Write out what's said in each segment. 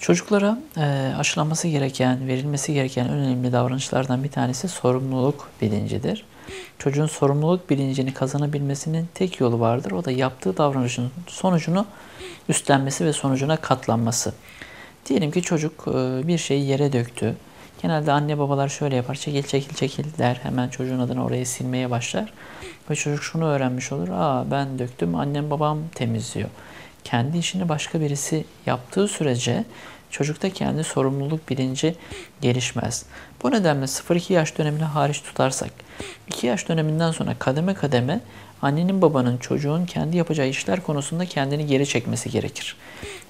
Çocuklara e, aşılanması gereken, verilmesi gereken en önemli davranışlardan bir tanesi sorumluluk bilincidir. Çocuğun sorumluluk bilincini kazanabilmesinin tek yolu vardır. O da yaptığı davranışın sonucunu üstlenmesi ve sonucuna katlanması. Diyelim ki çocuk e, bir şeyi yere döktü. Genelde anne babalar şöyle yapar. Çekil çekil çekil der. Hemen çocuğun adına orayı silmeye başlar. Ve çocuk şunu öğrenmiş olur. Aa ben döktüm annem babam temizliyor. Kendi işini başka birisi yaptığı sürece çocukta kendi sorumluluk bilinci gelişmez. Bu nedenle 0-2 yaş dönemini hariç tutarsak 2 yaş döneminden sonra kademe kademe annenin babanın çocuğun kendi yapacağı işler konusunda kendini geri çekmesi gerekir.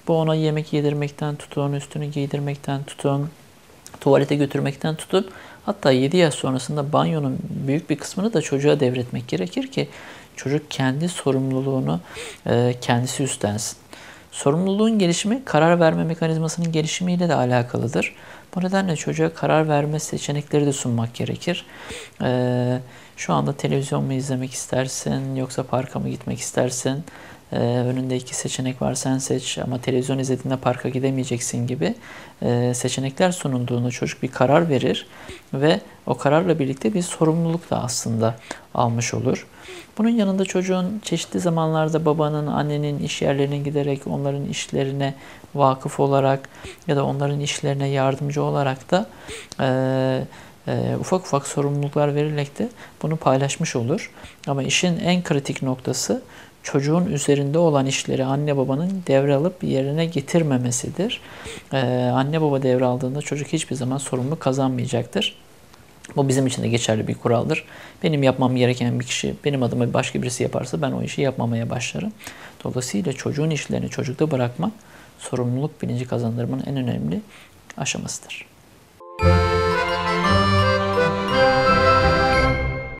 Bu ona yemek yedirmekten tutun, üstünü giydirmekten tutun, tuvalete götürmekten tutun. Hatta 7 yaş sonrasında banyonun büyük bir kısmını da çocuğa devretmek gerekir ki çocuk kendi sorumluluğunu e, kendisi üstlensin. Sorumluluğun gelişimi karar verme mekanizmasının gelişimiyle de alakalıdır. Bu nedenle çocuğa karar verme seçenekleri de sunmak gerekir. Ee, şu anda televizyon mu izlemek istersin yoksa parka mı gitmek istersin? Ee, önünde iki seçenek var sen seç ama televizyon izlediğinde parka gidemeyeceksin gibi e, seçenekler sunulduğunda çocuk bir karar verir ve o kararla birlikte bir sorumluluk da aslında almış olur. Bunun yanında çocuğun çeşitli zamanlarda babanın, annenin iş yerlerine giderek onların işlerine vakıf olarak ya da onların işlerine yardımcı olarak da e, e, ufak ufak sorumluluklar verilerek de bunu paylaşmış olur. Ama işin en kritik noktası çocuğun üzerinde olan işleri anne babanın devralıp yerine getirmemesidir. Ee, anne baba devraldığında çocuk hiçbir zaman sorumluluk kazanmayacaktır. Bu bizim için de geçerli bir kuraldır. Benim yapmam gereken bir kişi benim adıma başka birisi yaparsa ben o işi yapmamaya başlarım. Dolayısıyla çocuğun işlerini çocukta bırakmak sorumluluk bilinci kazandırmanın en önemli aşamasıdır.